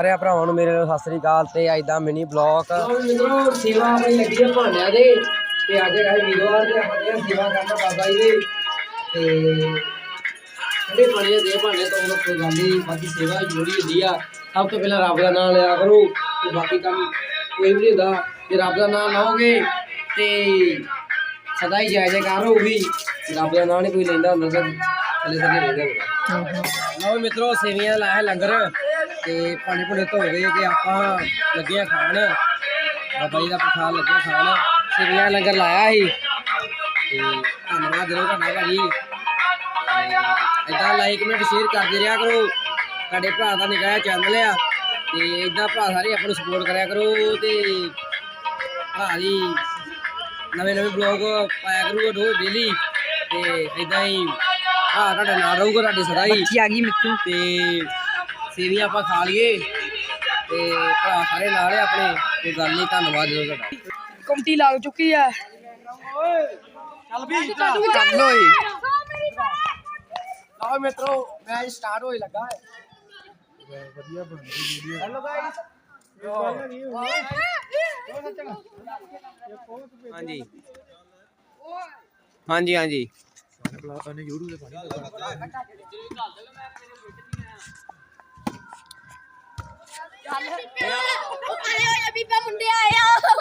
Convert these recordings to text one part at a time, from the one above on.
ਸਾਰੇ ਭਰਾਵਾਂ ਨੂੰ ਮੇਰੇ ਵੱਲੋਂ ਸਤਿ ਸ੍ਰੀ ਅਕਾਲ ਤੇ ਅੱਜ ਦਾ ਮਿਨੀ ਬਲੌਗ ਮਿੱਤਰੋ ਸੇਵਾ ਆਪਣੀ ਲੱਗੀ ਹੈ ਭਾਂਡਿਆਂ ਦੇ। ਤੇ ਅੱਜ ਹੈ ਵੀਰਵਾਰ ਤੇ ਆਪਾਂ ਨੇ ਸੇਵਾ ਕਰਨਾ ਬਾਬਾ ਜੀ ਦੀ। ਤੇ ਜਿਹੜੇ ਭਾਂਡੇ ਦੇ ਭਾਂਡੇ ਤੋਂ ਉਹ ਕੋਈ ਗੱਲ ਨਹੀਂ ਬਾਕੀ ਸੇਵਾ ਜੁੜੀ ਹੁੰਦੀ ਆ। ਸਭ ਤੋਂ ਪਹਿਲਾਂ ਰੱਬ ਦਾ ਨਾਮ ਲਿਆ ਕਰੋ ਤੇ ਬਾਕੀ ਕੰਮ ਕੋਈ ਵੀ ਨਹੀਂ ਹੁੰਦਾ। ਜੇ ਰੱਬ ਦਾ ਨਾਮ ਲਓਗੇ ਤੇ ਸਦਾ ਹੀ ਜੈ ਜੈਕਾਰ ਹੋਊਗੀ। ਰੱਬ ਦਾ ਨਾਮ ਨਹੀਂ ਕੋਈ ਲੈਂਦਾ ਹੁੰਦਾ ਤਾਂ ਥੱਲੇ ਥੱਲੇ ਰਹਿੰਦਾ ਹੁੰਦਾ ਲਓ ਮਿੱਤਰੋ ਸੇਵੀਆਂ ਲਾਇਆ ਲੰਗਰ। ਤੇ ਪਾਣੀ ਪੁਣੇ ਧੋ ਗਏ ਕਿ ਆਪਾਂ ਲੱਗੇ ਆ ਖਾਣ। ਬਾਬਾ ਜੀ ਦਾ ਪ੍ਰਸਾਦ ਲੱਗੇ ਆ ਖਾਣ। ਸੇਵੀਆਂ ਲੰਗਰ ਲਾਇਆ ਸੀ। ਤੇ ਧੰਨਵਾਦ ਦਿਲੋਂ ਤੁਹਾਡਾ ਭਾਜੀ। ਇਦਾਂ ਲਾਈਕ ਕਮੈਂਟ ਸ਼ੇਅਰ ਕਰਦੇ ਰਿਹਾ ਕਰੋ। ਤੁਹਾਡੇ ਭਰਾ ਦਾ ਨਿਕਾਇਆ ਚੈਨਲ ਆ। ਤੇ ਇਦਾਂ ਭਰਾ ਸਾਰੇ ਆਪਾਂ ਨੂੰ ਸਪੋਰਟ ਕਰਿਆ ਕਰੋ ਤੇ ਭਰਾ ਜੀ ਨਵੇਂ ਨਵੇਂ ਬਲੌਗ ਪਾਇਆ ਕਰੂਗਾ ਰੋਜ਼ ਡੇਲੀ ਤੇ ਇਦਾਂ ਹੀ ਭਰਾ ਤੁਹਾਡੇ ਨਾਲ ਰਹੂਗਾ ਤੁਹਾਡੇ ਸਦਾ ਹੀ। ਆ ਗਈ ਮਿੱਤੂ। ਤੇ ਸੇਵੀਆਂ ਆਪਾਂ ਖਾ ਲਈਏ। ਤੇ ਭਰਾ ਸਾਰੇ ਨਾਲ ਆ ਆਪਣੇ। ਕੋਈ ਗੱਲ ਨਹੀਂ ਧੰਨਵਾਦ ਜੀ ਤੁਹਾਡਾ। ਕਮਟੀ ਲੱਗ ਚੁੱਕੀ ਆ। ਚੱਲ ਵੀ। ਕਰ ਲੋ ਏ ਲਓ ਮਿੱਤਰੋ ਮੈਚ ਸਟਾਰਟ ਹੋਈ ਲੱਗਾ। ਹੈ ਵਧੀਆ ਬਣ ਗਈ ਵੀਡੀਓ ਹੈਲੋ ਗਾਇਸ ਹਾਂਜੀ ਹਾਂਜੀ ਹਾਂਜੀ ਬੀਬਾ ਮੁੰਡੇ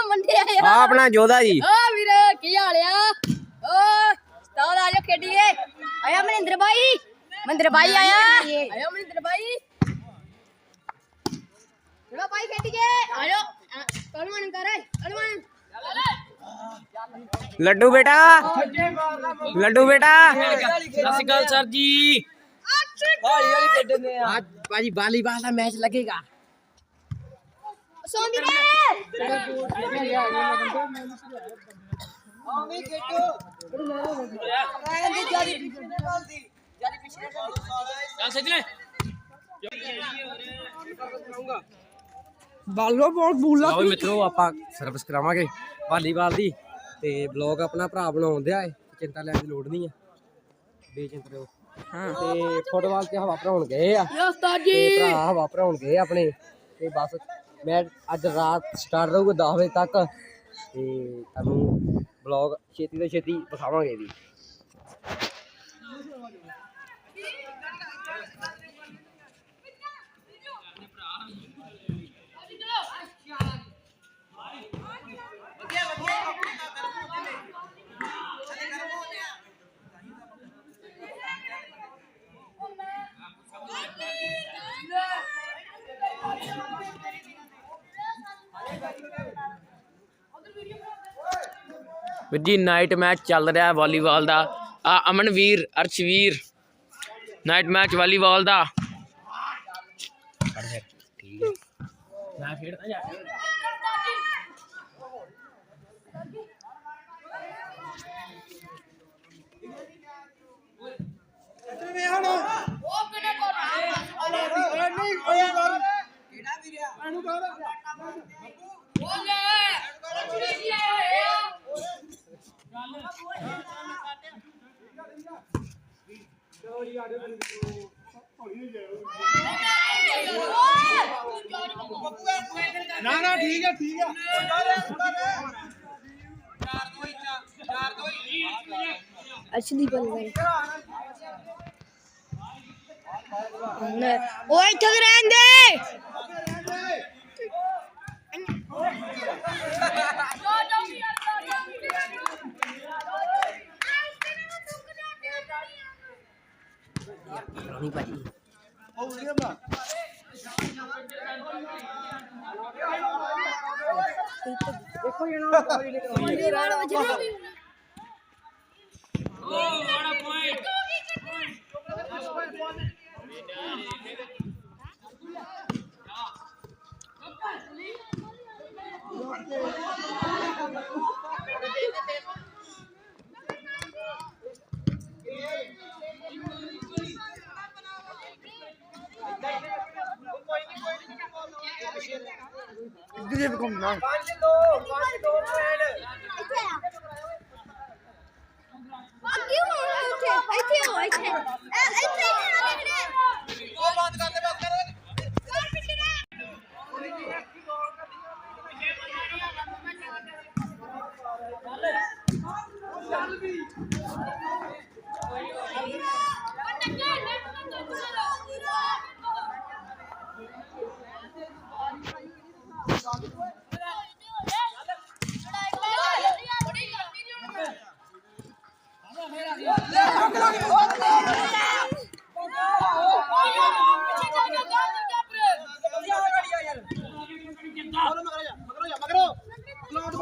ਮੁੰਡੇ ਆ। ਆਪਣਾ ਜੋਧਾ ਜੀ। ਓ ਵੀਰ ਕੀ ਹਾਲ ਆ? ਓ ਸਤਾਉ ਆ ਜਾ ਖੇਡੀਏ। ਆਇਆ ਮਨਿੰਦਰ ਬਾਈ। ਮਨਿੰਦਰ ਬਾਈ ਆਇਆ। ਆਇਆ ਮਨਿੰਦਰ ਬਾਈ। ਚਲੋ ਬਾਈ ਖੇਡੀਏ। ਆਜੋ। ਕਲਮਨ ਕਰ। ਕਲਮਨ ਲੱਡੂ ਬੇਟਾ। ਲੱਡੂ ਬੇਟਾ। ਸਤਿ ਸ਼੍ਰੀ ਅਕਾਲ ਸਰ ਜੀ। ਹਾਲੀ ਹਾਲੀ ਖੇਡਣੇ ਆ। ਅੱਜ ਭਾਜੀ ਵਾਲੀਬਾਲ ਦਾ ਮੈਚ ਲੱਗੇਗਾ। ਸੋਂਦੀ ਰੇ ਬਾਲੋ ਬਹੁਤ ਬੂਲਾ ਲਓ ਮਿੱਤਰੋ ਆਪਾਂ ਸਰਵਿਸ ਕਰਾਵਾਂਗੇ ਵਾਲੀਬਾਲ ਦੀ ਤੇ ਬਲੌਗ ਆਪਣਾ ਭਰਾ ਬਣਾਉਣ ਦਿਆ ਏ ਚਿੰਤਾ ਲੈਣ ਦੀ ਲੋੜ ਨਹੀਂ ਆ। ਬੇਚਿੰਤ ਰਹੋ। ਹਾਂ। ਤੇ ਫੁੱਟਬਾਲ ਤੇ ਹਵਾ ਭਰਾਉਣ ਗਏ ਆ। ਉਸਤਾਦ ਤੇ ਭਰਾ ਹਵਾ ਭਰਾਉਣ ਗਏ ਆਪਣੇ। ਤੇ ਬਸ ਮੈਂ ਅੱਜ ਰਾਤ ਸਟਾਰਟ ਰਹੂਗਾ 10 ਵਜੇ ਤੱਕ ਤੇ ਤੁਹਾਨੂੰ ਬਲੌਗ ਛੇਤੀ ਤੋਂ ਛੇਤੀ ਦਿਖਾਵਾਂਗੇ ਵੀ। ਵੀਰ ਜੀ ਨਾਈਟ ਮੈਚ ਚੱਲ ਰਿਹਾ ਵਾਲੀਬਾਲ ਦਾ। ਆ Amanveer Arshveer night match volleyball ਦਾ ਮੈਂ ਖੇਡਦਾ ਜਾ ਅਰਸ਼ਦੀਪ ਵਾਲੀ ਓਏ ਇੱਥੇ ਤੇ ਰਹਿਣ ਦੇ ਨਹੀਂ ਭਾਜੀ ਅੱਗੇ ਹੋ ਇੱਥੇ ਇੱਥੇ ਹੋ ਇੱਥੇ ਐ- ਇੱਥੇ तुझे भी कम ना ਚੱਲ ਵੀ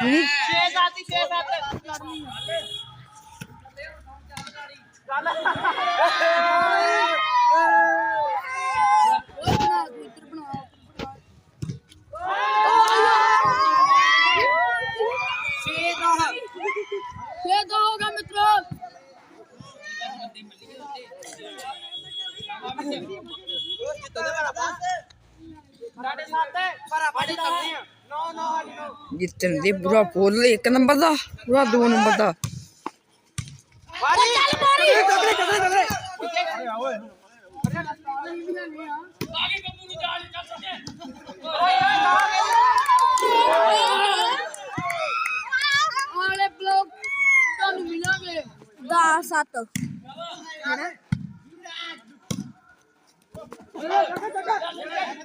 ये ਜਿੱਤਣ ਦੇ ਪੂਰਾ ਫੁੱਲ ਇੱਕ ਨੰਬਰ ਦਾ ਪੂਰਾ ਦੋ ਨੰਬਰ ਦਾ। ਵਾਲੇ ਬਲੌਗ ਤੁਹਾਨੂੰ ਮਿਲਾਂਗੇ। 10 7 ਚੰਗਾ ਪਾਇਆ ਇਹਦੇ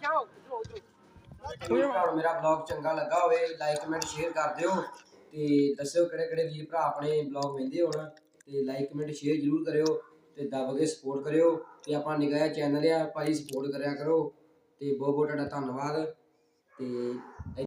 ਤੁਹਾਨੂੰ ਮੇਰਾ ਬਲੌਗ ਚੰਗਾ ਲੱਗਾ ਹੋਵੇ ਲਾਈਕ ਕਮੈਂਟ ਸ਼ੇਅਰ ਕਰ ਦਿਓ ਤੇ ਦੱਸਿਓ ਕਿਹੜੇ ਕਿਹੜੇ ਵੀਰ ਭਰਾ ਆਪਣੇ ਬਲੌਗ ਵੇਖਦੇ ਹੋਣ ਤੇ ਲਾਈਕ ਕਮੈਂਟ ਸ਼ੇਅਰ ਜਰੂਰ ਕਰਿਓ ਤੇ ਦੱਬ ਕੇ ਸਪੋਰਟ ਕਰਿਓ ਤੇ ਆਪਾਂ ਨਿੱਕਾ ਚੈਨਲ ਆ ਭਾਈ ਸਪੋਰਟ ਕਰਿਆ ਕਰੋ ਤੇ ਬਹੁਤ ਬਹੁਤ ਤੁਹਾਡਾ ਧੰਨਵਾਦ ਤੇ